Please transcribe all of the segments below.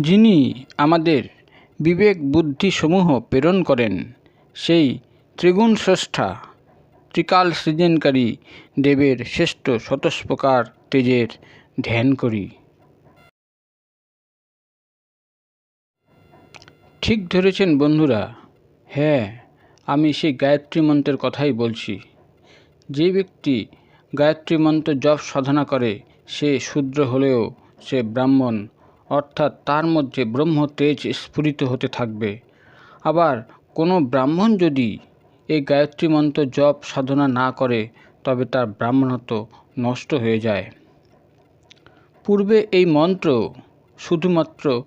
যিনি আমাদের বিবেক বুদ্ধিসমূহ প্রেরণ করেন, সেই ত্রিগুণ স্রষ্টা, ত্রিকাল সৃজনকারী দেবের শ্রেষ্ঠ শতস্প্রকার তেজের ধ্যান করি। ঠিক ধরেছেন বন্ধুরা হ্যাঁ আমি সেই গায়ত্রী মন্ত্রের কথাই বলছি। যে ব্যক্তি গায়ত্রী মন্ত্র জপ সাধনা করে, সে শূদ্র হলেও সে ব্রাহ্মণ অর্থাৎ তার মধ্যে ব্রহ্ম তেজ স্ফুরিত হতে থাকবে। আবার কোনো ব্রাহ্মণ যদি এই গায়ত্রী মন্ত্র জপ সাধনা না করে, তবে তার ব্রাহ্মণত্ব নষ্ট হয়ে যায়। পূর্বে এই মন্ত্র শুধুমাত্র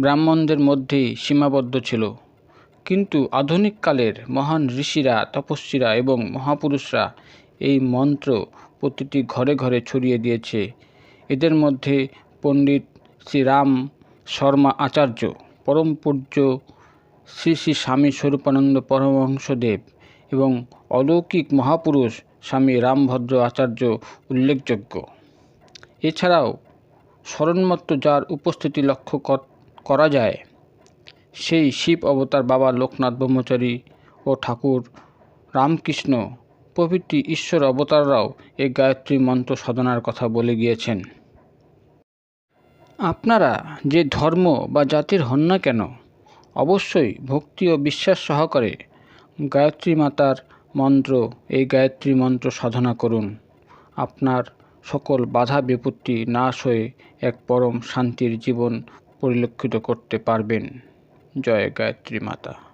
ব্রাহ্মণদের মধ্যেই সীমাবদ্ধ ছিল। কিন্তু আধুনিক কালের মহান ঋষিরা, তপস্বীরা এবং মহাপুরুষরা এই মন্ত্র প্রতিটি ঘরে ঘরে ছড়িয়ে দিয়েছে। এদের মধ্যে পণ্ডিত শ্রীরাম শর্মা আচার্য, পরম পূজ্য শ্রী শ্রী স্বামী স্বরূপানন্দ পরমহংসদেব এবং অলৌকিক মহাপুরুষ স্বামী রামভদ্র আচার্য উল্লেখযোগ্য। এছাড়াও স্মরণমাত্র যার উপস্থিতি লক্ষ্য করা যায়, সেই শিব অবতার বাবা লোকনাথ ব্রহ্মচারী ও ঠাকুর রামকৃষ্ণ প্রভৃতি ঈশ্বর অবতাররাও এই গায়ত্রী মন্ত্র সাধনার কথা বলে গিয়েছেন। আপনারা যে ধর্ম বা জাতির হন না কেন, অবশ্যই ভক্তি ও বিশ্বাস সহকারে গায়ত্রী মাতার মন্ত্র, এই গায়ত্রী মন্ত্র সাধনা করুন। আপনার সকল বাধা বিপত্তি নাশ হয়ে এক পরম শান্তির জীবন পরিলক্ষিত করতে পারবেন। জয় গায়ত্রী মাতা।